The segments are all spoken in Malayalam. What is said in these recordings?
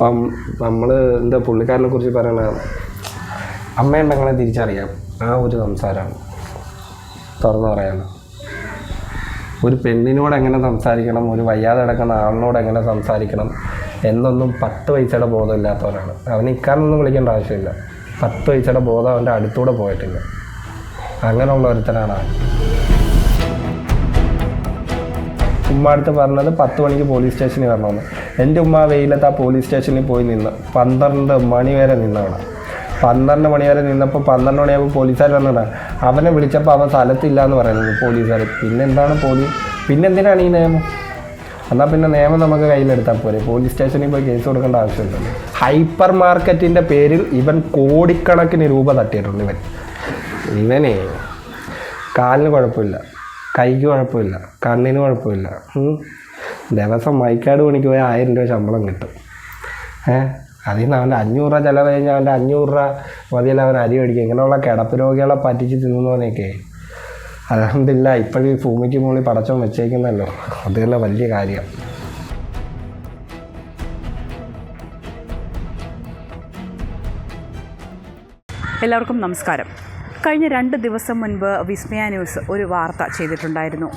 അപ്പം നമ്മൾ എന്താ പുള്ളിക്കാരനെ കുറിച്ച് പറയണ? അമ്മയും പെങ്ങളെ തിരിച്ചറിയാം. ആ ഒരു സംസാരമാണ്. തുറന്നു പറയണം. ഒരു പെണ്ണിനോട് എങ്ങനെ സംസാരിക്കണം? ഒരു വയ്യാതെ കിടക്കുന്ന ആളിനോട് എങ്ങനെ സംസാരിക്കണം? എന്നൊന്നും പത്ത് പൈസയുടെ ബോധമില്ലാത്തവരാണ്. അവന് ഇക്കാരനൊന്നും വിളിക്കേണ്ട ആവശ്യമില്ല. പത്ത് പൈസയുടെ ബോധം അവന്റെ അടുത്തൂടെ പോയിട്ടില്ല. അങ്ങനെയുള്ള ഒരുത്തനാണ് അവൻ. ഉമ്മ അടുത്ത് പറഞ്ഞത് പത്ത് മണിക്ക് പോലീസ് സ്റ്റേഷനിൽ വരണമെന്ന്. എന്റെ ഉമ്മ വെയിലത്ത് ആ പോലീസ് സ്റ്റേഷനിൽ പോയി നിന്ന് പന്ത്രണ്ട് മണി വരെ നിന്നവിടെ പന്ത്രണ്ട് മണി വരെ നിന്നപ്പോൾ പന്ത്രണ്ട് മണിയാകുമ്പോൾ പോലീസുകാർ വന്നതാണ് അവനെ വിളിച്ചപ്പോൾ അവൻ സ്ഥലത്തില്ല എന്ന് പറയുന്നത് പോലീസുകാർ പിന്നെ എന്താണ് പോലീസ് പിന്നെ എന്തിനാണ് ഈ നിയമം? എന്നാൽ പിന്നെ നിയമം നമുക്ക് കയ്യിലെടുത്താൽ പോരെ. പോലീസ് സ്റ്റേഷനിൽ പോയി കേസ് കൊടുക്കേണ്ട ആവശ്യമില്ല. ഹൈപ്പർ മാർക്കറ്റിന്റെ പേരിൽ ഇവൻ കോടിക്കണക്കിന് രൂപ തട്ടിയിട്ടുണ്ട് ഇവൻ. ഇവനെ കാലിന് കുഴപ്പമില്ല. കൈക്ക് കുഴപ്പമില്ല കണ്ണിന് കുഴപ്പമില്ല. ദിവസം മൈക്കാട് പണിക്ക് പോയാൽ ആയിരം രൂപ ശമ്പളം കിട്ടും. ഏ? അതിൽ നിന്ന് അവന്റെ അഞ്ഞൂറ് രൂപ ചിലവ് കഴിഞ്ഞാൽ അവന്റെ അഞ്ഞൂറ് രൂപ മതിയല്ല അവൻ അരി മേടിക്കും. ഇങ്ങനെയുള്ള കിടപ്പ് രോഗികളെ പറ്റിച്ച് തിന്നുന്നവനെയൊക്കെ. അലഹമില്ല ഇപ്പോഴും ഈ ഭൂമിക്ക് മുകളിൽ പടച്ചവൻ വെച്ചേക്കുന്നല്ലോ. അതുതന്നെ വലിയ കാര്യം. എല്ലാവർക്കും നമസ്കാരം. കഴിഞ്ഞ രണ്ട് ദിവസം മുൻപ് വിസ്മയ ന്യൂസ് ഒരു വാർത്ത ചെയ്തിട്ടുണ്ടായിരുന്നു.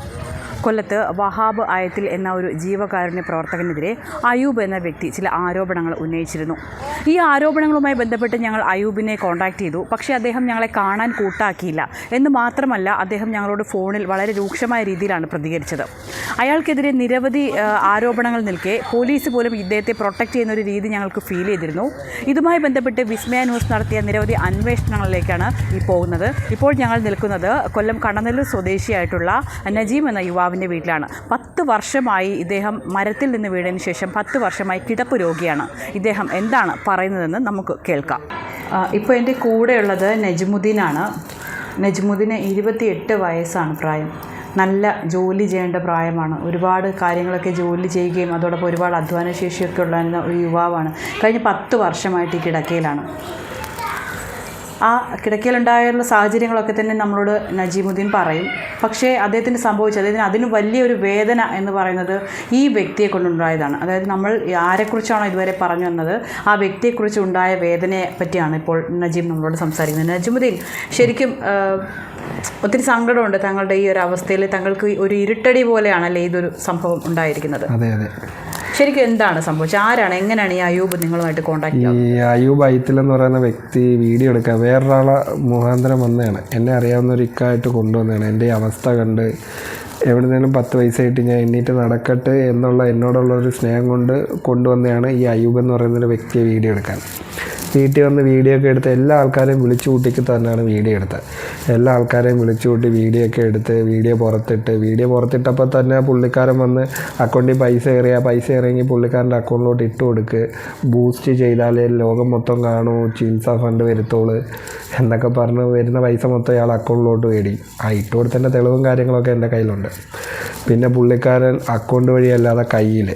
കൊല്ലത്ത് വഹാബ് ആയത്തിൽ എന്ന ഒരു ജീവകാരുണ്യ പ്രവർത്തകനെതിരെ അയൂബ് എന്ന വ്യക്തി ചില ആരോപണങ്ങൾ ഉന്നയിച്ചിരുന്നു. ഈ ആരോപണങ്ങളുമായി ബന്ധപ്പെട്ട് ഞങ്ങൾ അയൂബിനെ കോൺടാക്ട് ചെയ്തു. പക്ഷേ അദ്ദേഹം ഞങ്ങളെ കാണാൻ കൂട്ടാക്കിയില്ല. എന്ന് മാത്രമല്ല അദ്ദേഹം ഞങ്ങളോട് ഫോണിൽ വളരെ രൂക്ഷമായ രീതിയിലാണ് പ്രതികരിച്ചത്. അയാൾക്കെതിരെ നിരവധി ആരോപണങ്ങൾ നിൽക്കെ പോലീസ് പോലും ഇദ്ദേഹത്തെ പ്രൊട്ടക്റ്റ് ചെയ്യുന്ന ഒരു രീതി ഞങ്ങൾക്ക് ഫീൽ ചെയ്തിരുന്നു. ഇതുമായി ബന്ധപ്പെട്ട് വിസ്മയ ന്യൂസ് നടത്തിയ നിരവധി അന്വേഷണങ്ങളിലേക്കാണ് ഈ പോകുന്നത്. ഇപ്പോൾ ഞങ്ങൾ നിൽക്കുന്നത് കൊല്ലം കടന്നല്ലൂർ സ്വദേശിയായിട്ടുള്ള നജീം എന്ന യുവാവിന്റെ വീട്ടിലാണ്. പത്ത് വർഷമായി ഇദ്ദേഹം മരത്തിൽ നിന്ന് വീണതിന് ശേഷം പത്ത് വർഷമായി കിടപ്പ് രോഗിയാണ്. ഇദ്ദേഹം എന്താണ് പറയുന്നതെന്ന് നമുക്ക് കേൾക്കാം. ഇപ്പോൾ എന്റെ കൂടെയുള്ളത് നജ്മുദ്ദീനാണ്. നജ്മുദ്ദീന് ഇരുപത്തിയെട്ട് വയസ്സാണ് പ്രായം. നല്ല ജോലി ചെയ്യേണ്ട പ്രായമാണ്. ഒരുപാട് കാര്യങ്ങളൊക്കെ ജോലി ചെയ്യുകയും അതോടൊപ്പം ഒരുപാട് അധ്വാനശേഷിയൊക്കെ ഉള്ള ഒരു യുവാവാണ്. കഴിഞ്ഞ പത്ത് വർഷമായിട്ട് ഈ കിടക്കയിലാണ്. ആ കിടക്കയിലുണ്ടായുള്ള സാഹചര്യങ്ങളൊക്കെ തന്നെ നമ്മളോട് നജീമുദ്ദീൻ പറയും. പക്ഷേ അദ്ദേഹത്തിന് സംഭവിച്ചത് അദ്ദേഹത്തിന് അതിന് വലിയൊരു വേദന എന്ന് പറയുന്നത് ഈ വ്യക്തിയെ കൊണ്ടുണ്ടായതാണ്. അതായത് നമ്മൾ ആരെക്കുറിച്ചാണോ ഇതുവരെ പറഞ്ഞു വന്നത് ആ വ്യക്തിയെക്കുറിച്ച് ഉണ്ടായ വേദനയെ പറ്റിയാണ് ഇപ്പോൾ നജീം നമ്മളോട് സംസാരിക്കുന്നത്. നജീമുദ്ദീൻ ശരിക്കും ഒത്തിരി സങ്കടമുണ്ട് തങ്ങളുടെ ഈ ഒരു അവസ്ഥയിൽ. തങ്ങൾക്ക് ഒരു ഇരുട്ടടി പോലെയാണല്ലേ ഇതൊരു സംഭവം ഉണ്ടായിരിക്കുന്നത്? അതെ അതെ. ശരിക്കും എന്താണ് സംഭവിച്ചത് ആരാണ്? എങ്ങനെയാണ് ഈ അയൂബ് നിങ്ങളുമായിട്ട് കോൺടാക്ട് ഈ അയൂബ് ഐത്തിൽ എന്ന് പറയുന്ന വ്യക്തി വീഡിയോ എടുക്കുക വേറൊരാളെ മുഖാന്തരം വന്നതാണ്. എന്നെ അറിയാവുന്ന ഒരു ഇക്കായിട്ട് കൊണ്ടുവന്നതാണ്. എന്റെ അവസ്ഥ കണ്ട് എവിടെ എവിടുന്നേലും പത്ത് പൈസ ആയിട്ട് ഞാൻ എണ്ണീറ്റ് നടക്കട്ടെ എന്നുള്ള എന്നോടുള്ള ഒരു സ്നേഹം കൊണ്ട് കൊണ്ടുവന്നതാണ് ഈ അയൂബ് എന്ന് പറയുന്ന ഒരു വ്യക്തിയെ വീഡിയോ എടുക്കാൻ. വീട്ടിൽ വന്ന് വീഡിയോ ഒക്കെ എടുത്ത് എല്ലാ ആൾക്കാരെയും വിളിച്ചു കൂട്ടിക്ക് തന്നെയാണ് വീഡിയോ എടുത്തത്. എല്ലാ ആൾക്കാരെയും വിളിച്ചു കൂട്ടി വീഡിയോ ഒക്കെ എടുത്ത് വീഡിയോ പുറത്തിട്ട്. വീഡിയോ പുറത്തിട്ടപ്പോൾ തന്നെ പുള്ളിക്കാരൻ വന്ന് അക്കൗണ്ടിൽ പൈസ കയറിയ പൈസ ഇറങ്ങി പുള്ളിക്കാരന്റെ അക്കൗണ്ടിലോട്ട് ഇട്ട് കൊടുക്ക്. ബൂസ്റ്റ് ചെയ്താലേ ലോകം മൊത്തം കാണൂ ചികിത്സാ ഫണ്ട് വരുത്തോൾ എന്നൊക്കെ പറഞ്ഞ് വരുന്ന പൈസ മൊത്തം ഇയാൾ അക്കൗണ്ടിലോട്ട് മേടി. ആ ഇട്ട് കൊടുത്തതിന്റെ തെളിവും കാര്യങ്ങളൊക്കെ എന്റെ കയ്യിലുണ്ട്. പിന്നെ പുള്ളിക്കാരൻ അക്കൗണ്ട് വഴിയല്ലാതെ കയ്യിൽ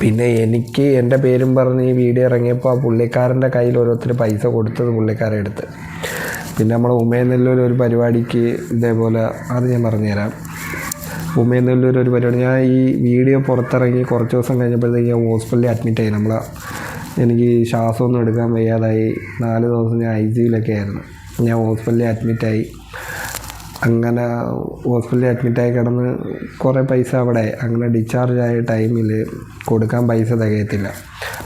പിന്നെ എനിക്ക് എന്റെ പേരും പറഞ്ഞ് ഈ വീഡിയോ ഇറങ്ങിയപ്പോൾ ആ പുള്ളിക്കാരന്റെ കയ്യിൽ ഓരോരുത്തർ പൈസ കൊടുത്തത് പുള്ളിക്കാരെ എടുത്ത് പിന്നെ നമ്മൾ ഉമയനെല്ലൂർ ഒരു പരിപാടിക്ക് ഇതേപോലെ അത് ഞാൻ പറഞ്ഞുതരാം. ഉമയനെല്ലൂർ ഒരു പരിപാടി ഞാൻ ഈ വീഡിയോ പുറത്തിറങ്ങി കുറച്ച് ദിവസം കഴിഞ്ഞപ്പോഴത്തേക്ക് ഞാൻ ഹോസ്പിറ്റലിൽ അഡ്മിറ്റ് ആയി. നമ്മൾ എനിക്ക് ശ്വാസമൊന്നും എടുക്കാൻ വയ്യാതായി. നാല് ദിവസം ഞാൻ ഐ സിയിലൊക്കെ ആയിരുന്നു. ഞാൻ ഹോസ്പിറ്റലിൽ അഡ്മിറ്റായി അങ്ങനെ ഹോസ്പിറ്റലിൽ അഡ്മിറ്റായി കിടന്ന് കുറേ പൈസ അവിടെ. അങ്ങനെ ഡിസ്ചാർജ് ആയ ടൈമിൽ കൊടുക്കാൻ പൈസ തികയത്തില്ല.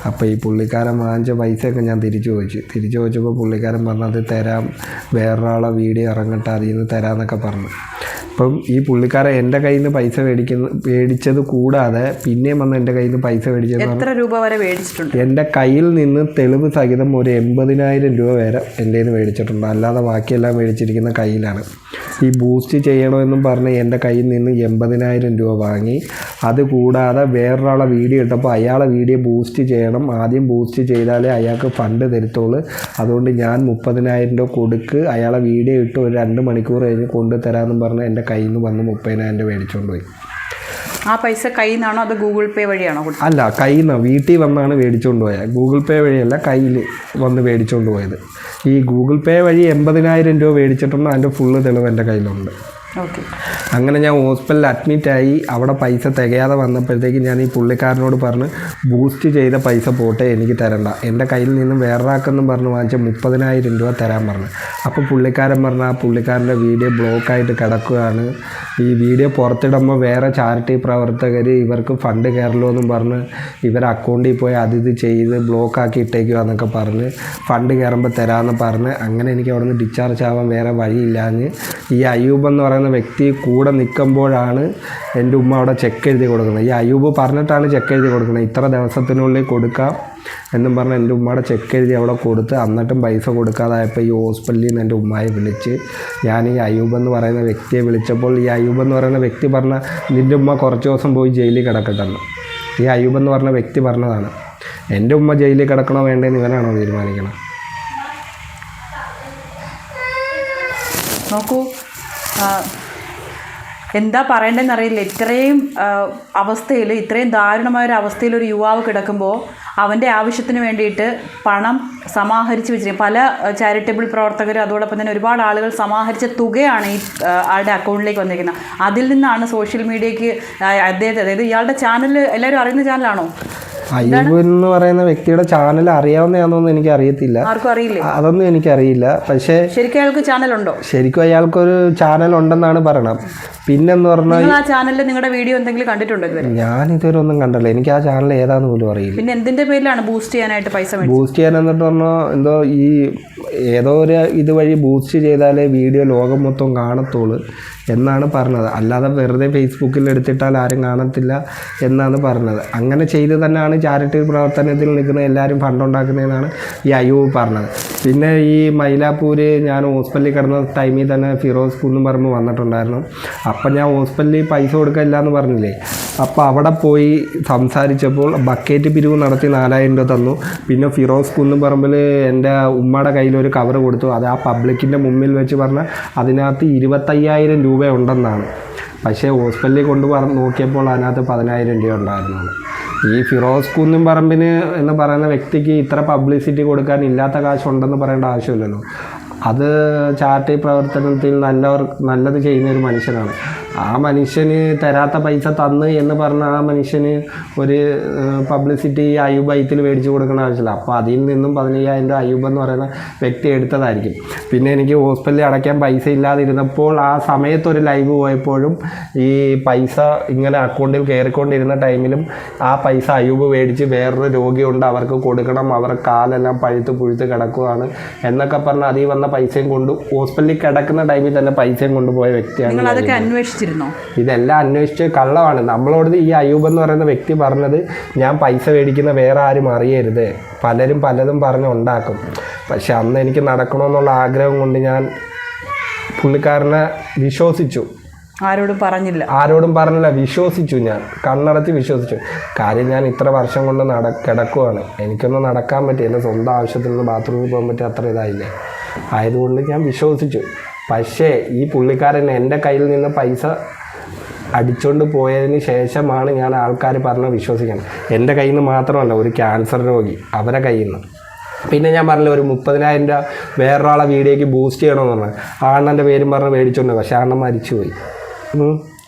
അപ്പോൾ ഈ പുള്ളിക്കാരൻ വാങ്ങിച്ച പൈസയൊക്കെ ഞാൻ തിരിച്ചു ചോദിച്ചു. തിരിച്ചു ചോദിച്ചപ്പോൾ പുള്ളിക്കാരൻ പറഞ്ഞത് തരാം. വേറൊരാളെ വീഡിയോ ഇറങ്ങട്ടെ അതിൽ നിന്ന് തരാമെന്നൊക്കെ പറഞ്ഞു. അപ്പം ഈ പുള്ളിക്കാരൻ എന്റെ കയ്യിൽ നിന്ന് പൈസ മേടിക്കുന്ന മേടിച്ചത് കൂടാതെ പിന്നെയും വന്ന് എന്റെ കയ്യിൽ നിന്ന് പൈസ മേടിച്ചത് എത്ര രൂപ വരെ മേടിച്ചിട്ടുണ്ട്? എന്റെ കയ്യിൽ നിന്ന് തെളിവ് സഹിതം ഒരു എൺപതിനായിരം രൂപ വരെ എന്റെ നിന്ന് മേടിച്ചിട്ടുണ്ട്. അല്ലാതെ ബാക്കിയെല്ലാം മേടിച്ചിരിക്കുന്ന കയ്യിലാണ്. ഈ ബൂസ്റ്റ് ചെയ്യണമെന്നും പറഞ്ഞ് എന്റെ കയ്യിൽ നിന്ന് എൺപതിനായിരം രൂപ വാങ്ങി. അത് കൂടാതെ വേറൊരാളെ വീഡിയോ ഇട്ടപ്പോൾ അയാളെ വീഡിയോ ബൂസ്റ്റ് ചെയ്യണം. ആദ്യം ബൂസ്റ്റ് ചെയ്താലേ അയാൾക്ക് ഫണ്ട് തരത്തുള്ളൂ. അതുകൊണ്ട് ഞാൻ മുപ്പതിനായിരം രൂപ കൊടുക്ക്. അയാളെ വീഡിയോ ഇട്ട് ഒരു രണ്ട് മണിക്കൂർ കഴിഞ്ഞ് കൊണ്ടുതരാമെന്നും പറഞ്ഞ് എന്റെ കയ്യിൽ നിന്ന് വന്ന് മുപ്പതിനായിരം രൂപ മേടിച്ചുകൊണ്ട് പോയി. ആ പൈസ കയ്യിൽ നിന്നാണോ അത് ഗൂഗിൾ പേ വഴിയാണോ അല്ല കയ്യിൽ നിന്ന് വീട്ടിൽ വന്നാണ് മേടിച്ചുകൊണ്ട് പോയത് ഗൂഗിൾ പേ വഴിയല്ല കയ്യിൽ വന്ന് മേടിച്ചുകൊണ്ട് പോയത്. ഈ ഗൂഗിൾ പേ വഴി എൺപതിനായിരം രൂപ മേടിച്ചിട്ടുണ്ട് അതിന്റെ ഫുള്ള് തെളിവ് എന്റെ കയ്യിലുണ്ട്. അങ്ങനെ ഞാൻ ഹോസ്പിറ്റലിൽ അഡ്മിറ്റായി അവിടെ പൈസ തികയാതെ വന്നപ്പോഴത്തേക്ക് ഞാൻ ഈ പുള്ളിക്കാരനോട് പറഞ്ഞ് ബൂസ്റ്റ് ചെയ്ത പൈസ പോട്ടെ എനിക്ക് തരണ്ട. എന്റെ കയ്യിൽ നിന്നും വേറൊരാൾക്കെന്നും പറഞ്ഞ് വാങ്ങിച്ച മുപ്പതിനായിരം രൂപ തരാൻ പറഞ്ഞു. അപ്പോൾ പുള്ളിക്കാരൻ പറഞ്ഞ ആ പുള്ളിക്കാരന്റെ വീഡിയോ ബ്ലോക്കായിട്ട് കിടക്കുകയാണ്. ഈ വീഡിയോ പുറത്തിടുമ്പോൾ വേറെ ചാരിറ്റി പ്രവർത്തകർ ഇവർക്ക് ഫണ്ട് കയറലോ എന്നും പറഞ്ഞ് ഇവർ അക്കൗണ്ടിൽ പോയി അത് ഇത് ചെയ്ത് ബ്ലോക്കാക്കി ഇട്ടേക്കുക എന്നൊക്കെ പറഞ്ഞ് ഫണ്ട് കയറുമ്പോൾ തരാമെന്ന് പറഞ്ഞ്. അങ്ങനെ എനിക്ക് അവിടെ നിന്ന് ഡിസ്ചാർജ് ആവാൻ വേറെ വഴിയില്ലാഞ്ഞ് ഈ അയ്യൂബ് എന്ന് പറയുന്ന വ്യക്തി കൂടെ നിൽക്കുമ്പോഴാണ് എന്റെ ഉമ്മ അവിടെ ചെക്ക് എഴുതി കൊടുക്കുന്നത്. ഈ അയ്യൂബ് പറഞ്ഞിട്ടാണ് ചെക്ക് എഴുതി കൊടുക്കുന്നത്. ഇത്ര ദിവസത്തിനുള്ളിൽ കൊടുക്കാം എന്നും പറഞ്ഞ് എന്റെ ഉമ്മയുടെ ചെക്ക് എഴുതി അവിടെ കൊടുത്ത് എന്നിട്ടും പൈസ കൊടുക്കാതായപ്പോൾ ഈ ഹോസ്പിറ്റലിൽ നിന്ന് എന്റെ ഉമ്മയെ വിളിച്ച് ഞാൻ ഈ അയ്യൂബ് എന്ന് പറയുന്ന വ്യക്തിയെ വിളിച്ചപ്പോൾ ഈ അയ്യൂബ് എന്ന് പറയുന്ന വ്യക്തി പറഞ്ഞ നിന്റെ ഉമ്മ കുറച്ച് ദിവസം പോയി ജയിലിൽ കിടക്കട്ടെന്ന്. ഈ അയ്യൂബ് എന്ന് പറഞ്ഞ വ്യക്തി പറഞ്ഞതാണ്. എന്റെ ഉമ്മ ജയിലിൽ കിടക്കണോ വേണ്ടതെന്ന് ഇവനാണോ തീരുമാനിക്കണം? നോക്കൂ എന്താ പറയേണ്ടതെന്ന് അറിയില്ല ഇത്രയും അവസ്ഥയിൽ ഇത്രയും ദാരുണമായ ഒരു അവസ്ഥയിൽ ഒരു യുവാവ് കിടക്കുമ്പോൾ അവന്റെ ആവശ്യത്തിന് വേണ്ടിയിട്ട് പണം സമാഹരിച്ച് വെച്ചിരിക്കും. പല ചാരിറ്റബിൾ പ്രവർത്തകരും അതോടൊപ്പം തന്നെ ഒരുപാട് ആളുകൾ സമാഹരിച്ച തുകയാണ് ഈ ആളുടെ അക്കൗണ്ടിലേക്ക് വന്നിരിക്കുന്നത്. അതിൽ നിന്നാണ് സോഷ്യൽ മീഡിയയ്ക്ക് അദ്ദേഹത്തെ അതായത് ഇയാളുടെ ചാനൽ എല്ലാവരും അറിയുന്ന ചാനലാണോ? അയ്യൂബ് എന്ന് പറയുന്ന വ്യക്തിയുടെ ചാനൽ അറിയാവുന്നതാണെന്നൊന്നും എനിക്ക് അറിയത്തില്ല അതൊന്നും എനിക്കറിയില്ല. പക്ഷേ ശരിക്കും അയാൾക്ക് ചാനലുണ്ടോ ശരിക്കും അയാൾക്കൊരു ചാനൽ ഉണ്ടെന്നാണ് പറയണം. പിന്നെന്ന് പറഞ്ഞാൽ ആ ചാനലിൽ നിങ്ങളുടെ വീഡിയോ എന്തെങ്കിലും കണ്ടിട്ടുണ്ടോ ഞാൻ ഇതുവരെ? ഒന്നും കണ്ടല്ലോ. എനിക്ക് ആ ചാനൽ ഏതാന്ന് പോലും അറിയില്ല. പിന്നെ എന്തിന്റെ പേരിലാണ് ബൂസ്റ്റ് ചെയ്യാനായിട്ട് പൈസ ബൂസ്റ്റ് ചെയ്യാൻ എന്നിട്ട് പറഞ്ഞാൽ എന്തോ ഈ ഏതോ ഒരു ഇതുവഴി ബൂസ്റ്റ് ചെയ്താലേ വീഡിയോ ലോകം മൊത്തം കാണത്തുള്ളൂ. എന്നാണ് പറഞ്ഞത്. അല്ലാതെ വെറുതെ ഫേസ്ബുക്കിൽ എടുത്തിട്ടാൽ ആരും കാണത്തില്ല എന്നാണ് പറഞ്ഞത്. അങ്ങനെ ചെയ്ത് തന്നെയാണ് ചാരിറ്റി പ്രവർത്തനത്തിൽ നിൽക്കുന്ന എല്ലാവരും ഫണ്ട് ഉണ്ടാക്കുന്നതെന്നാണ് ഈ അയ്യൂബ് പറഞ്ഞത്. പിന്നെ ഈ മൈലാപ്പൂർ ഞാൻ ഹോസ്പിറ്റലിൽ കിടന്ന ടൈമിൽ തന്നെ ഫിറോസ് കുന്നും പറമ്പ് വന്നിട്ടുണ്ടായിരുന്നു. അപ്പം ഞാൻ ഹോസ്പിറ്റലിൽ പൈസ കൊടുക്കില്ല എന്ന് പറഞ്ഞില്ലേ? അപ്പോൾ അവിടെ പോയി സംസാരിച്ചപ്പോൾ ബക്കറ്റ് പിരിവ് നടത്തി നാലായിരം രൂപ തന്നു. പിന്നെ ഫിറോസ് കുന്നുപറമ്പിൽ എന്റെ ഉമ്മയുടെ കയ്യിൽ ഒരു കവർ കൊടുത്തു. അത് ആ പബ്ലിക്കിന്റെ മുമ്പിൽ വെച്ച് പറഞ്ഞാൽ അതിനകത്ത് ഇരുപത്തയ്യായിരം രൂപ ഉണ്ടെന്നാണ്. പക്ഷേ ഹോസ്പിറ്റലിൽ കൊണ്ടു പറ നോക്കിയപ്പോൾ അതിനകത്ത് പതിനായിരം രൂപ ഉണ്ടായിരുന്നു. ഈ ഫിറോസ് കുന്നും പറമ്പിന് എന്ന് പറയുന്ന വ്യക്തിക്ക് ഇത്ര പബ്ലിസിറ്റി കൊടുക്കാൻ ഇല്ലാത്ത കാശുണ്ടെന്ന് പറയേണ്ട ആവശ്യമില്ലല്ലോ. അത് ചാരിറ്റി പ്രവർത്തനത്തിൽ നല്ലവർ നല്ലത് ചെയ്യുന്ന ഒരു മനുഷ്യനാണ്. ആ മനുഷ്യന് തരാത്ത പൈസ തന്ന് എന്ന് പറഞ്ഞ ആ മനുഷ്യന് ഒരു പബ്ലിസിറ്റി അയ്യൂബ് ഐത്തിൽ മേടിച്ച് കൊടുക്കേണ്ട ആവശ്യമില്ല. അപ്പോൾ അതിൽ നിന്നും പതിനയ്യായിരം രൂപ അയ്യൂബ് എന്ന് പറയുന്ന വ്യക്തി എടുത്തതായിരിക്കും. പിന്നെ എനിക്ക് ഹോസ്പിറ്റലിൽ അടയ്ക്കാൻ പൈസ ഇല്ലാതിരുന്നപ്പോൾ ആ സമയത്ത് ഒരു ലൈവ് പോയപ്പോഴും ഈ പൈസ ഇങ്ങനെ അക്കൗണ്ടിൽ കയറിക്കൊണ്ടിരുന്ന ടൈമിലും ആ പൈസ അയ്യൂബ് മേടിച്ച് വേറൊരു രോഗിയുണ്ട് അവർക്ക് കൊടുക്കണം അവരുടെ കാലെല്ലാം പഴുത്ത് പുഴുത്ത് കിടക്കുകയാണ് എന്നൊക്കെ പറഞ്ഞ് അതിൽ വന്ന പൈസയും കൊണ്ട് ഹോസ്പിറ്റലിൽ കിടക്കുന്ന ടൈമിൽ തന്നെ പൈസയും കൊണ്ടുപോയ വ്യക്തിയാണ് അതൊക്കെ അന്വേഷിച്ചിരുന്നോ? ഇതെല്ലാം അന്വേഷിച്ച് കള്ളമാണ്. നമ്മളോട് ഈ അയ്യൂബ് എന്ന് പറയുന്ന വ്യക്തി പറഞ്ഞത് ഞാൻ പൈസ മേടിക്കുന്ന വേറെ ആരും അറിയരുത്. പലരും പലതും പറഞ്ഞ് ഉണ്ടാക്കും. പക്ഷെ അന്ന് എനിക്ക് നടക്കണമെന്നുള്ള ആഗ്രഹം കൊണ്ട് ഞാൻ പുള്ളിക്കാരനെ വിശ്വസിച്ചു. ആരോടും പറഞ്ഞില്ല. ആരോടും പറഞ്ഞില്ല വിശ്വസിച്ചു ഞാൻ. കണ്ണടച്ച് വിശ്വസിച്ചു. കാര്യം ഞാൻ ഇത്ര വർഷം കൊണ്ട് നട കിടക്കുവാണ്. എനിക്കൊന്നും നടക്കാൻ പറ്റി എന്റെ സ്വന്തം ആവശ്യത്തിൽ നിന്ന് ബാത്റൂമിൽ പോകാൻ പറ്റി അത്ര ഇതായില്ലേ. ആയതുകൊണ്ട് ഞാൻ വിശ്വസിച്ചു. പക്ഷേ ഈ പുള്ളിക്കാരൻ എന്റെ കയ്യിൽ നിന്ന് പൈസ അടിച്ചുകൊണ്ട് പോയതിന് ശേഷമാണ് ഞാൻ ആൾക്കാർ പറഞ്ഞ് വിശ്വസിക്കണം. എന്റെ കയ്യിൽ നിന്ന് മാത്രമല്ല ഒരു ക്യാൻസർ രോഗി അവരെ കയ്യിൽ നിന്ന്. പിന്നെ ഞാൻ പറഞ്ഞില്ല ഒരു മുപ്പതിനായിരം രൂപ വേറൊരാളെ വീഡിയോയ്ക്ക് ബൂസ്റ്റ് ചെയ്യണമെന്ന് പറഞ്ഞു. ആണ്ണന്റെ പേരും പറഞ്ഞ് മേടിച്ചോണ്ട് പക്ഷേ അണ്ണൻ മരിച്ചുപോയി.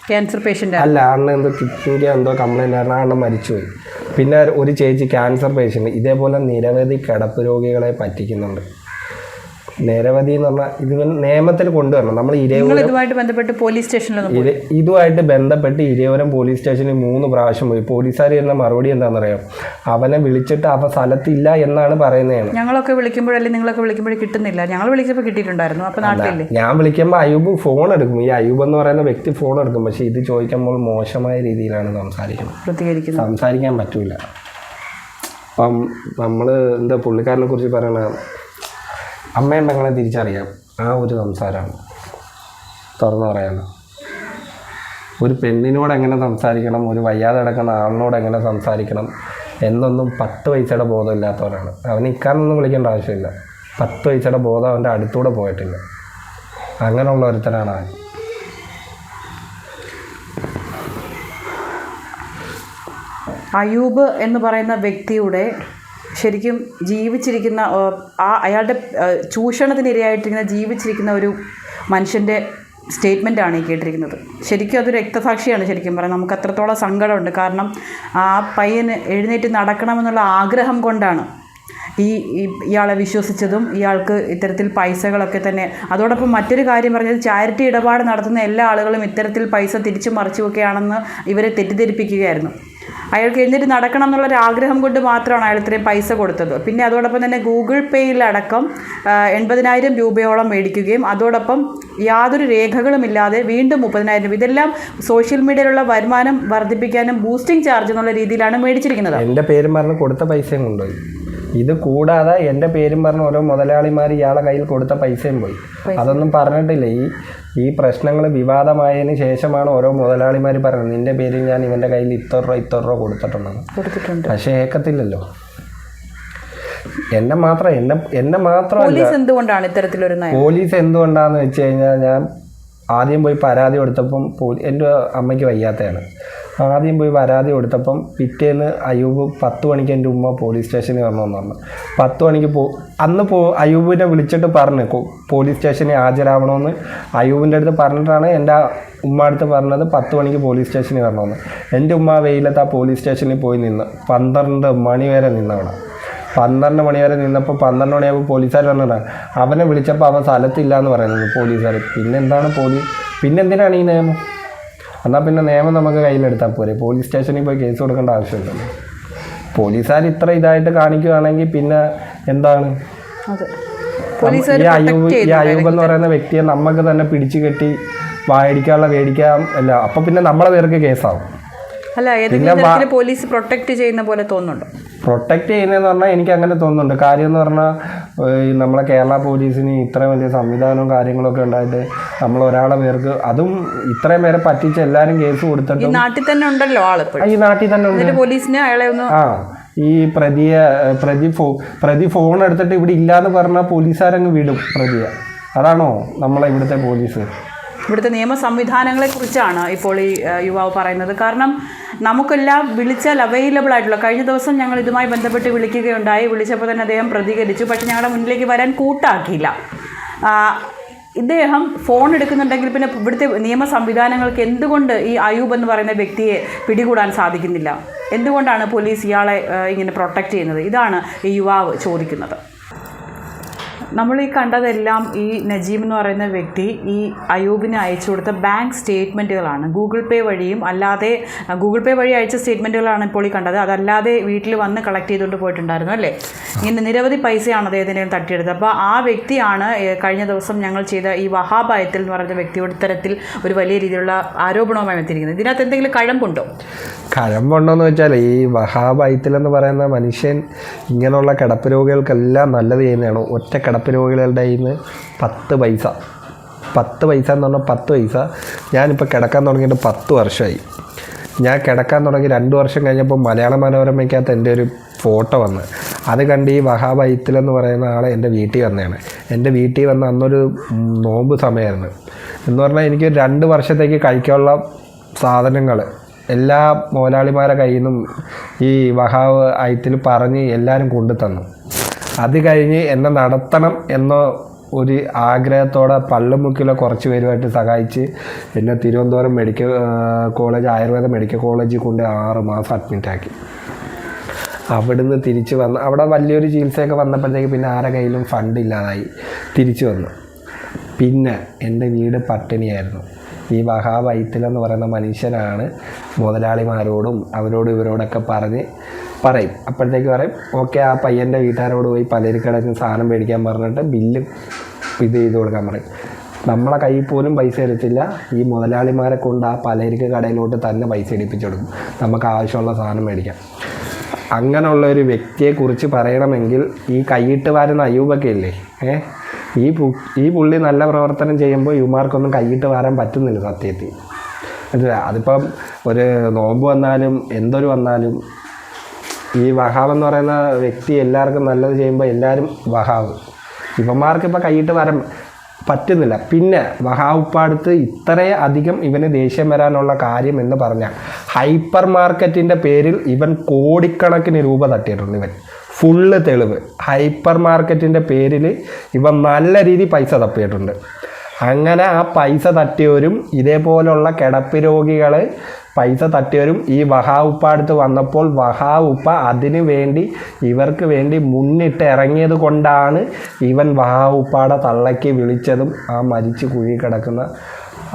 ക്യാൻസർ പേഷ്യന്റ് അല്ല അണ്ണൻ എന്തോ കിഡ്നിക്ക് എന്തോ കംപ്ലൈന്റ് ആയിരുന്നു. അണ്ണൻ മരിച്ചുപോയി. പിന്നെ ഒരു ചേച്ചി ക്യാൻസർ പേഷ്യന്റ് ഇതേപോലെ നിരവധി കിടപ്പ് രോഗികളെ പറ്റിക്കുന്നുണ്ട്. നിരവധി എന്ന് പറഞ്ഞാൽ ഇത് നിയമത്തിൽ കൊണ്ടുവരണം. നമ്മൾ ഇതുമായിട്ട് ബന്ധപ്പെട്ട് പോലീസ് സ്റ്റേഷനിൽ ഇതുമായിട്ട് ബന്ധപ്പെട്ട് ഇരയോരം പോലീസ് സ്റ്റേഷനിൽ മൂന്ന് പ്രാവശ്യം പോയി. പോലീസുകാർ എന്ന മറുപടി എന്താണെന്നറിയാം? അവനെ വിളിച്ചിട്ട് അവ സ്ഥലത്തില്ല എന്നാണ് പറയുന്നത് ഞങ്ങളൊക്കെ വിളിക്കുമ്പോഴല്ലേ നിങ്ങളൊക്കെ വിളിക്കുമ്പോഴേ കിട്ടുന്നില്ല. ഞങ്ങൾ വിളിച്ചപ്പോൾ കിട്ടിയിട്ടുണ്ടായിരുന്നു. അപ്പോൾ നാട്ടിലില്ലേ? ഞാൻ വിളിക്കുമ്പോൾ അയൂബ് ഫോൺ എടുക്കും. ഈ അയൂബ് എന്ന് പറയുന്ന വ്യക്തി ഫോൺ എടുക്കും. പക്ഷേ ഇത് ചോദിക്കുമ്പോൾ മോശമായ രീതിയിലാണ് സംസാരിക്കുന്നത്. സംസാരിക്കാൻ പറ്റൂല. അപ്പം നമ്മൾ എന്താ പുള്ളിക്കാരനെ കുറിച്ച് പറയണ? അമ്മയും പെങ്ങളെ തിരിച്ചറിയാം. ആ ഒരു സംസാരമാണ് തുറന്നു പറയാമല്ലോ ഒരു പെണ്ണിനോട് എങ്ങനെ സംസാരിക്കണം? ഒരു വയ്യാതെ കിടക്കുന്ന ആളിനോട് എങ്ങനെ സംസാരിക്കണം? എന്നൊന്നും പത്ത് പൈസയുടെ ബോധമില്ലാത്തവരാണ്. അവൻ ഇക്കാരനൊന്നും വിളിക്കേണ്ട ആവശ്യമില്ല. പത്ത് പൈസയുടെ ബോധം അവന്റെ അടുത്തൂടെ പോയിട്ടില്ല. അങ്ങനെയുള്ള ഒരുത്തനാണ് അവൻ. അയൂബ് എന്ന് പറയുന്ന വ്യക്തിയുടെ ശരിക്കും ജീവിച്ചിരിക്കുന്ന ആ, അയാളുടെ ചൂഷണത്തിന് ഇരയായിട്ടിരിക്കുന്ന ജീവിച്ചിരിക്കുന്ന ഒരു മനുഷ്യന്റെ സ്റ്റേറ്റ്മെന്റ് ആണ് ഈ കേട്ടിരിക്കുന്നത്. ശരിക്കും അതൊരു രക്തസാക്ഷിയാണ് ശരിക്കും പറയാം നമുക്ക് അത്രത്തോളം സങ്കടമുണ്ട്. കാരണം ആ പയ്യന് എഴുന്നേറ്റ് നടക്കണമെന്നുള്ള ആഗ്രഹം കൊണ്ടാണ് ഈ- ഇയാളെ വിശ്വസിച്ചതും ഇയാൾക്ക് ഇത്തരത്തിൽ പൈസകളൊക്കെ തന്നെ. അതോടൊപ്പം മറ്റൊരു കാര്യം പറഞ്ഞത് ചാരിറ്റി ഇടപാട് നടത്തുന്ന എല്ലാ ആളുകളും ഇത്തരത്തിൽ പൈസ തിരിച്ചു മറിച്ചുമൊക്കെയാണെന്ന് ഇവരെ തെറ്റിദ്ധരിപ്പിക്കുകയായിരുന്നു. അയാൾക്ക് എഴുന്നേറ്റ് നടക്കണം എന്നുള്ളൊരു ആഗ്രഹം കൊണ്ട് മാത്രമാണ് അയാൾ ഇത്രയും പൈസ കൊടുത്തത്. പിന്നെ അതോടൊപ്പം തന്നെ ഗൂഗിൾ പേയിലടക്കം എൺപതിനായിരം രൂപയോളം മേടിക്കുകയും അതോടൊപ്പം യാതൊരു രേഖകളുമില്ലാതെ വീണ്ടും മുപ്പതിനായിരം രൂപ. ഇതെല്ലാം സോഷ്യൽ മീഡിയയിലുള്ള വരുമാനം വർദ്ധിപ്പിക്കാനും ബൂസ്റ്റിംഗ് ചാർജ് എന്നുള്ള രീതിയിലാണ് മേടിച്ചിരിക്കുന്നത്. എന്റെ പേരും പറഞ്ഞ് കൊടുത്ത പൈസയും കൊണ്ടുപോയി. ഇത് കൂടാതെ എന്റെ പേരും പറഞ്ഞ ഓരോ മുതലാളിമാർ ഇയാളെ കയ്യിൽ കൊടുത്ത പൈസയും പോയി. അതൊന്നും പറഞ്ഞിട്ടില്ല. ഈ ഈ പ്രശ്നങ്ങൾ വിവാദമായതിന് ശേഷമാണ് ഓരോ മുതലാളിമാർ പറഞ്ഞത്. നിന്റെ പേരിൽ ഞാൻ ഇവന്റെ കയ്യിൽ ഇത്ര രൂപ ഇത്ര രൂപ കൊടുത്തിട്ടുണ്ടെന്ന്. കൊടുത്തിട്ടുണ്ട്. പക്ഷേ ഏക്കത്തില്ലല്ലോ. എന്നെ മാത്രം എന്നെ എന്നെ മാത്രം പോലീസ് എന്തുകൊണ്ടാണ് ഇത്തരത്തിലൊരു പോലീസ് എന്തുകൊണ്ടാന്ന് വെച്ച് കഴിഞ്ഞാൽ ഞാൻ ആദ്യം പോയി പരാതി കൊടുത്തപ്പം എന്റെ അമ്മയ്ക്ക് വയ്യാത്തതാണ് ആദ്യം പോയി പരാതി കൊടുത്തപ്പം പിറ്റേന്ന് അയ്യൂബ് പത്ത് മണിക്ക് എന്റെ ഉമ്മ പോലീസ് സ്റ്റേഷനിൽ വരണമെന്ന് പറഞ്ഞു പത്ത് മണിക്ക് പോ അന്ന് പോ അയ്യൂബിനെ വിളിച്ചിട്ട് പറഞ്ഞു പോലീസ് സ്റ്റേഷനിൽ ഹാജരാവണമെന്ന്. അയ്യൂബിന്റെ അടുത്ത് പറഞ്ഞിട്ടാണ് എന്റെ ഉമ്മ അടുത്ത് പറഞ്ഞത് പത്ത് മണിക്ക് പോലീസ് സ്റ്റേഷനിൽ വരണമെന്ന്. എന്റെ ഉമ്മ വെയിലത്ത് ആ പോലീസ് സ്റ്റേഷനിൽ പോയി നിന്ന് പന്ത്രണ്ട് മണി വരെ നിന്നവിടെ പന്ത്രണ്ട് മണി വരെ നിന്നപ്പോൾ പന്ത്രണ്ട് മണിയാകുമ്പോൾ പോലീസുകാർ പറഞ്ഞതാണ് അവനെ വിളിച്ചപ്പോൾ അവൻ സ്ഥലത്തില്ല എന്ന് പറയുന്നത് പോലീസുകാർ പിന്നെന്താണ് പോലീസ് പിന്നെന്തിനാണ് ഈ നിയമം? എന്നാൽ പിന്നെ നിയമം നമുക്ക് കയ്യിലെടുത്താൽ പോരെ. പോലീസ് സ്റ്റേഷനിൽ പോയി കേസ് കൊടുക്കേണ്ട ആവശ്യമില്ലല്ലോ പോലീസുകാർ ഇത്ര ഇതായിട്ട് കാണിക്കുകയാണെങ്കിൽ പിന്നെ എന്താണ്? ഈ അയൂബ് ഈ അയൂബ് എന്ന് പറയുന്ന വ്യക്തിയെ നമുക്ക് തന്നെ പിടിച്ചു കെട്ടി വായടിക്കാനുള്ള മേടിക്കാം അല്ല അപ്പം പിന്നെ നമ്മളെ പേർക്ക് കേസാവും. അല്ല ഏതെങ്കിലും പോലീസ് പ്രൊട്ടക്ട് ചെയ്യുന്ന പോലെ തോന്നുന്നുണ്ടോ? പ്രൊട്ടക്റ്റ് ചെയ്യുന്നതെന്ന് പറഞ്ഞാൽ എനിക്ക് അങ്ങനെ തോന്നുന്നുണ്ട്. കാര്യം എന്ന് പറഞ്ഞാൽ നമ്മളെ കേരള പോലീസിന് ഇത്രയും വലിയ സംവിധാനവും കാര്യങ്ങളൊക്കെ ഉണ്ടായിട്ട് നമ്മൾ ഒരാളെ പേർക്ക് അതും ഇത്രയും പേരെ പറ്റിച്ച് എല്ലാവരും കേസ് ഈ നാട്ടിൽ തന്നെ ഉണ്ടല്ലോ ആൾ ഈ നാട്ടിൽ തന്നെ ഉണ്ട്. പോലീസിന് അയാളെ ഒന്ന് ആ ഈ പ്രതിയെ പ്രതി ഫോ പ്രതി ഫോൺ എടുത്തിട്ട് ഇവിടെ ഇല്ലാന്ന് പറഞ്ഞാൽ പോലീസുകാരങ്ങ് വിടും പ്രതിയെ. അതാണോ നമ്മളെ ഇവിടുത്തെ പോലീസ്? ഇവിടുത്തെ നിയമ സംവിധാനങ്ങളെക്കുറിച്ചാണ് ഇപ്പോൾ ഈ യുവാവ് പറയുന്നത്. കാരണം നമുക്കെല്ലാം വിളിച്ചാൽ അവൈലബിൾ ആയിട്ടുള്ള കഴിഞ്ഞ ദിവസം ഞങ്ങൾ ഇതുമായി ബന്ധപ്പെട്ട് വിളിക്കുകയുണ്ടായി. വിളിച്ചപ്പോൾ തന്നെ അദ്ദേഹം പ്രതികരിച്ചു. പക്ഷേ ഞങ്ങളുടെ മുന്നിലേക്ക് വരാൻ കൂട്ടാക്കിയില്ല. ഇദ്ദേഹം ഫോൺ എടുക്കുന്നുണ്ടെങ്കിൽ പിന്നെ ഇവിടുത്തെ നിയമ സംവിധാനങ്ങൾക്ക് എന്തുകൊണ്ട് ഈ അയൂബ് എന്ന് പറയുന്ന വ്യക്തിയെ പിടികൂടാൻ സാധിക്കുന്നില്ല? എന്തുകൊണ്ടാണ് പോലീസ് ഇയാളെ ഇങ്ങനെ പ്രൊട്ടക്റ്റ് ചെയ്യുന്നത്? ഇതാണ് ഈ യുവാവ് ചോദിക്കുന്നത്. നമ്മൾ ഈ കണ്ടതെല്ലാം ഈ നജീം എന്ന് പറയുന്ന വ്യക്തി ഈ അയൂബിന് അയച്ചു കൊടുത്ത ബാങ്ക് സ്റ്റേറ്റ്മെന്റുകളാണ്. ഗൂഗിൾ പേ വഴിയും അല്ലാതെ ഗൂഗിൾ പേ വഴി അയച്ച സ്റ്റേറ്റ്മെന്റുകളാണ് ഇപ്പോൾ ഈ കണ്ടത്. അതല്ലാതെ വീട്ടിൽ വന്ന് കളക്ട് ചെയ്തുകൊണ്ട് പോയിട്ടുണ്ടായിരുന്നു അല്ലേ? ഇങ്ങനെ നിരവധി പൈസയാണ് നിന്ന് തട്ടിയെടുത്തത്. അപ്പോൾ ആ വ്യക്തിയാണ് കഴിഞ്ഞ ദിവസം ഞങ്ങൾ ചെയ്ത ഈ വഹാബായത്തിൽ എന്ന് പറയുന്ന വ്യക്തിയുടെ ഇത്തരത്തിൽ ഒരു വലിയ രീതിയിലുള്ള ആരോപണവുമായി എത്തിയിരിക്കുന്നത് ഇതിനകത്ത് എന്തെങ്കിലും കഴമ്പുണ്ടോ? കഴമ്പുണ്ടോയെന്ന് വെച്ചാൽ ഈ വഹാബായത്തിൽ എന്ന് പറയുന്ന മനുഷ്യൻ ഇങ്ങനെയുള്ള കിടപ്പ് രോഗികൾക്കെല്ലാം നല്ലത് ചെയ്യുന്നതാണ്. ഒറ്റ കിടപ്പ് രോഗികളുടെ കയ്യിൽ നിന്ന് പത്ത് പൈസ. പത്ത് പൈസ എന്ന് പറഞ്ഞാൽ പത്ത് പൈസ. ഞാനിപ്പോൾ കിടക്കാൻ തുടങ്ങിയിട്ട് പത്ത് വർഷമായി. ഞാൻ കിടക്കാൻ തുടങ്ങി രണ്ട് വർഷം കഴിഞ്ഞപ്പോൾ മലയാള മനോരമയ്ക്കകത്ത് എന്റെ ഒരു ഫോട്ടോ വന്ന്. അത് കണ്ട് ഈ വഹാബ് എന്ന് പറയുന്ന ആൾ എന്റെ വീട്ടിൽ വന്നതാണ്. എന്റെ വീട്ടിൽ വന്ന അന്നൊരു നോമ്പ് സമയമായിരുന്നു. എന്ന് പറഞ്ഞാൽ എനിക്ക് രണ്ട് വർഷത്തേക്ക് കഴിക്കാനുള്ള സാധനങ്ങൾ എല്ലാ മുതലാളിമാരെ കയ്യിൽ നിന്നും ഈ വഹാബ് ഐത്തിൽ പറഞ്ഞ് എല്ലാവരും കൊണ്ടു തന്നു അത് കഴിഞ്ഞ് എന്നെ നടത്തണം എന്ന ഒരു ആഗ്രഹത്തോടെ പള്ളുമുക്കിലെ കുറച്ച് പേരുമായിട്ട് സഹായിച്ച് എന്നെ Thiruvananthapuram medical college Ayurveda medical കോളേജിൽ കൊണ്ട് ആറ് മാസം അഡ്മിറ്റ് ആക്കി. അവിടുന്ന് തിരിച്ച് വന്ന് അവിടെ വലിയൊരു ചികിത്സയൊക്കെ വന്നപ്പോഴത്തേക്ക് പിന്നെ ആരുടെ കയ്യിലും ഫണ്ട് ഇല്ലാതായി. തിരിച്ചു വന്നു. പിന്നെ എന്റെ വീട് പട്ടിണിയായിരുന്നു. ഈ മഹാവൈത്തിൽ എന്ന് പറയുന്ന മനുഷ്യനാണ് മുതലാളിമാരോടും അവരോടും ഇവരോടൊക്കെ പറഞ്ഞ് പറയും. അപ്പോഴത്തേക്ക് പറയും ഓക്കെ ആ പയ്യന്റെ വീട്ടുകാരോട് പോയി പലരിക്കടച്ച് സാധനം മേടിക്കാൻ പറഞ്ഞിട്ട് ബില്ല് ഇത് ചെയ്ത് കൊടുക്കാൻ പറയും. നമ്മളെ കയ്യിൽ പോലും പൈസ എടുത്തില്ല. ഈ മുതലാളിമാരെ കൊണ്ട് ആ പലചരക്ക് കടയിലോട്ട് തന്നെ പൈസ എടുപ്പിച്ചു കൊടുക്കും. നമുക്ക് ആവശ്യമുള്ള സാധനം മേടിക്കാം. അങ്ങനെയുള്ള ഒരു വ്യക്തിയെക്കുറിച്ച് പറയണമെങ്കിൽ ഈ കൈയിട്ട് വാരുന്ന അയ്യൂബൊക്കെ ഇല്ലേ? ഏ? ഈ ഈ പുള്ളി നല്ല പ്രവർത്തനം ചെയ്യുമ്പോൾ യുമാർക്കൊന്നും കൈയിട്ട് വരാൻ പറ്റുന്നില്ല സത്യത്തിൽ. മനസ്സിലായി അതിപ്പം ഒരു നോമ്പ് വന്നാലും എന്തൊരു വന്നാലും ഈ വഹാവ് എന്ന് പറയുന്ന വ്യക്തി എല്ലാവർക്കും നല്ലത് ചെയ്യുമ്പോൾ എല്ലാവരും വഹാവ് ഇവന്മാർക്ക് കൈയിട്ട് വരാൻ പറ്റുന്നില്ല. പിന്നെ വഹാവുപ്പാടുത്ത് ഇത്രയും അധികം ഇവന് ദേഷ്യം വരാനുള്ള കാര്യം എന്ന് പറഞ്ഞാൽ ഹൈപ്പർ മാർക്കറ്റിന്റെ പേരിൽ ഇവൻ കോടിക്കണക്കിന് രൂപ തട്ടിയിട്ടുണ്ട് ഇവൻ. ഫുള്ള് തെളിവ്. ഹൈപ്പർ മാർക്കറ്റിന്റെ പേരിൽ ഇവ നല്ല രീതി പൈസ തപ്പിയിട്ടുണ്ട്. അങ്ങനെ ആ പൈസ തട്ടിയവരും ഇതേപോലുള്ള കിടപ്പ് രോഗികൾ പൈസ തട്ടിയവരും ഈ വഹാ ഉപ്പ അടുത്ത് വന്നപ്പോൾ വഹാ ഉപ്പ അതിനു വേണ്ടി ഇവർക്ക് വേണ്ടി മുന്നിട്ട് ഇറങ്ങിയത് കൊണ്ടാണ് ഇവൻ വഹാ ഉപ്പാടെ തള്ളയ്ക്ക് വിളിച്ചതും ആ മരിച്ച് കുഴി കിടക്കുന്ന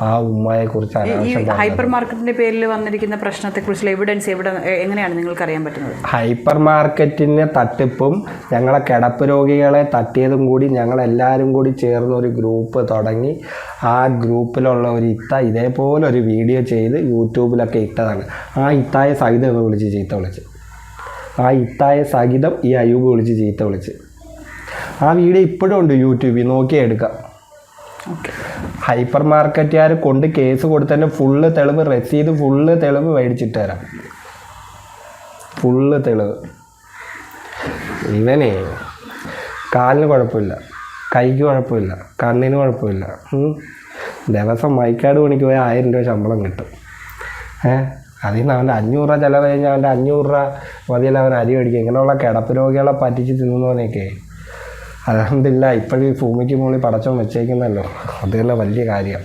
ആ ഉമ്മയെ കുറിച്ച് അനാവശ്യം. ഹൈപ്പർ മാർക്കറ്റിന്റെ പേരിൽ വന്നിരിക്കുന്ന പ്രശ്നത്തെ കുറിച്ച് എവിഡൻസ് എവിടെ എങ്ങനെയാണ് നിങ്ങൾക്ക് അറിയാൻ പറ്റുന്നത്? ഹൈപ്പർ മാർക്കറ്റിന്റെ തട്ടിപ്പും ഞങ്ങളെ കിടപ്പ് രോഗികളെ തട്ടിയതും കൂടി ഞങ്ങൾ എല്ലാവരും കൂടി ചേർന്ന് ഒരു ഗ്രൂപ്പ് തുടങ്ങി. ആ ഗ്രൂപ്പിലുള്ള ഒരു ഇത്ത ഇതേപോലെ ഒരു വീഡിയോ ചെയ്ത് യൂട്യൂബിലൊക്കെ ഇട്ടതാണ്. ആ ഇത്തായ സഹിതം ഇവ വിളിച്ച് ചീത്ത വിളിച്ച്. ആ ഇത്തായ സഹിതം ഈ അയൂബ് വിളിച്ച് ചീത്ത വിളിച്ച്. ആ വീഡിയോ ഇപ്പോഴും ഉണ്ട് യൂട്യൂബിൽ. നോക്കിയെടുക്കാം ഓക്കെ. ഹൈപ്പർ മാർക്കറ്റുകാർ കൊണ്ട് കേസ് കൊടുത്തതിന്റെ ഫുള്ള് തെളിവ് റെസീത് ഫുള്ള് തെളിവ് മേടിച്ചിട്ട് തരാം. ഫുള്ള് തെളിവ്. ഇവനെ കാലിന് കുഴപ്പമില്ല. കൈക്ക് കുഴപ്പമില്ല. കണ്ണിന് കുഴപ്പമില്ല. ദിവസം മൈക്കാട് പണിക്ക് പോയാൽ ആയിരം രൂപ ശമ്പളം കിട്ടും. ഏ? അതിൽ നിന്ന് അവന്റെ അഞ്ഞൂറ് രൂപ ചിലവ് കഴിഞ്ഞാൽ അവന്റെ അഞ്ഞൂറ് രൂപ മതിയല്ല അവൻ അരി മേടിക്കുക ഇങ്ങനെയുള്ള കിടപ്പ് രോഗികളെ പറ്റിച്ച് തിന്നുന്നവനെയൊക്കെ. അലഹമില്ല ഇപ്പോഴും ഈ ഭൂമിക്ക് മുകളിൽ പടച്ചോൻ വെച്ചേക്കുന്നല്ലോ അതെല്ലാം വലിയ കാര്യം.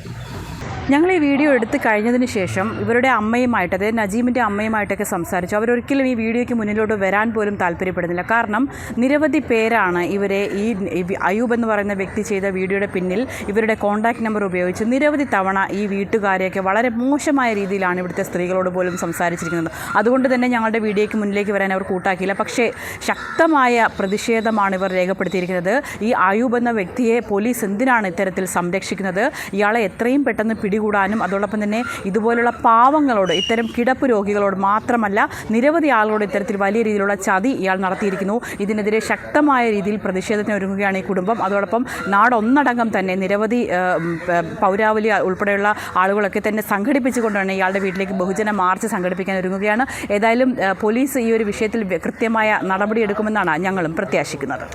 ഞങ്ങൾ ഈ വീഡിയോ എടുത്ത് കഴിഞ്ഞതിന് ശേഷം ഇവരുടെ അമ്മയുമായിട്ട് അതായത് നജീമിന്റെ അമ്മയുമായിട്ടൊക്കെ സംസാരിച്ചു. അവരൊരിക്കലും ഈ വീഡിയോയ്ക്ക് മുന്നിലോട്ട് വരാൻ പോലും താല്പര്യപ്പെടുന്നില്ല. കാരണം നിരവധി പേരാണ് ഇവരെ ഈ അയൂബ് എന്ന് പറയുന്ന വ്യക്തി ചെയ്ത വീഡിയോയുടെ പിന്നിൽ ഇവരുടെ കോൺടാക്ട് നമ്പർ ഉപയോഗിച്ച് നിരവധി തവണ ഈ വീട്ടുകാരെയൊക്കെ വളരെ മോശമായ രീതിയിലാണ് ഇവിടുത്തെ സ്ത്രീകളോട് പോലും സംസാരിച്ചിരിക്കുന്നത്. അതുകൊണ്ട് തന്നെ ഞങ്ങളുടെ വീഡിയോയ്ക്ക് മുന്നിലേക്ക് വരാൻ അവർ കൂട്ടാക്കിയില്ല. പക്ഷേ ശക്തമായ പ്രതിഷേധമാണ് ഇവർ രേഖപ്പെടുത്തിയിരിക്കുന്നത്. ഈ അയൂബ് എന്ന വ്യക്തിയെ പോലീസ് എന്തിനാണ് ഇത്തരത്തിൽ സംരക്ഷിക്കുന്നത്? ഇയാളെ എത്രയും പെട്ടെന്ന് പിടികൂടാനും അതോടൊപ്പം തന്നെ ഇതുപോലുള്ള പാവങ്ങളോട് ഇത്തരം കിടപ്പ് രോഗികളോട് മാത്രമല്ല നിരവധി ആളുകളോട് ഇത്തരത്തിൽ വലിയ രീതിയിലുള്ള ചതി ഇയാൾ നടത്തിയിരിക്കുന്നു. ഇതിനെതിരെ ശക്തമായ രീതിയിൽ പ്രതിഷേധത്തിന് ഒരുങ്ങുകയാണ് ഈ കുടുംബം. അതോടൊപ്പം നാടൊന്നടങ്കം തന്നെ നിരവധി പൗരാവലി ഉൾപ്പെടെയുള്ള ആളുകളൊക്കെ തന്നെ സംഘടിപ്പിച്ചുകൊണ്ടാണ് ഇയാളുടെ വീട്ടിലേക്ക് ബഹുജന മാർച്ച് സംഘടിപ്പിക്കാൻ ഒരുങ്ങുകയാണ്. ഏതായാലും പോലീസ് ഈ ഒരു വിഷയത്തിൽ കൃത്യമായ നടപടിയെടുക്കുമെന്നാണ് ഞങ്ങളും പ്രത്യാശിക്കുന്നത്.